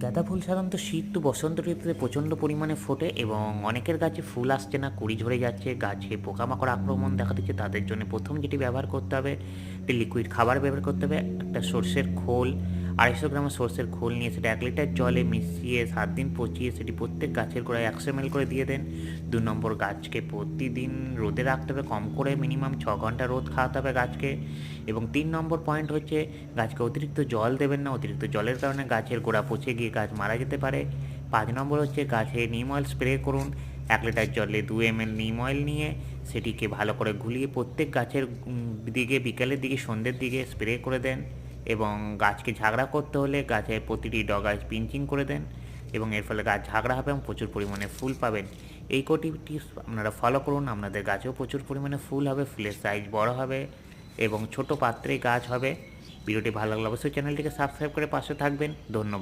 গাঁদা ফুল সাধারণত শীত তো বসন্ত ঋতুতে প্রচণ্ড পরিমাণে ফোটে এবং অনেকের গাছে ফুল আসছে না, কুড়ি ঝরে যাচ্ছে, গাছে পোকামাকড় আক্রমণ দেখা দিচ্ছে, তাদের জন্য প্রথম যেটি ব্যবহার করতে হবে লিকুইড খাবার ব্যবহার করতে হবে, একটা সর্ষের খোল আড়াইশো গ্রাম সর্ষের খোল নিয়ে সেটা এক লিটার জলে মিশিয়ে সাত দিন পচিয়ে সেটি প্রত্যেক গাছের গোড়ায় একশো এম করে দিয়ে দেন। দু নম্বর গাছকে প্রতিদিন রোদে রাখতে হবে, কম করে মিনিমাম ছ ঘণ্টা রোদ খাওয়াতে হবে গাছকে। এবং তিন নম্বর পয়েন্ট হচ্ছে, গাছকে অতিরিক্ত জল দেবেন না, অতিরিক্ত জলের কারণে গাছের গোড়া পচে গিয়ে গাছ মারা যেতে পারে। পাঁচ নম্বর হচ্ছে, গাছে নিম অয়েল স্প্রে করুন। এক লিটার জলে দু এম এল নিম অয়েল নিয়ে সেটিকে ভালো করে ঘুলিয়ে প্রত্যেক গাছের দিকে, বিকালের দিকে, সন্ধ্যের দিকে স্প্রে করে দেন। এবং গাছকে ঝাগড়া করতে হলে গাছের প্রতিটি ডগায় পিঞ্চিং করে দেন এবং এর ফলে গাছ ঝাগড়া হবে এবং প্রচুর পরিমাণে ফুল পাবেন। এই কটি টিপস আপনারা ফলো করুন, আপনাদের গাছেও প্রচুর পরিমাণে ফুল হবে, ফুলের সাইজ বড় হবে এবং ছোট পাত্রে গাছ হবে। ভিডিওটি ভালো লাগলে অবশ্যই চ্যানেলটিকে সাবস্ক্রাইব করে পাশে থাকবেন। ধন্যবাদ।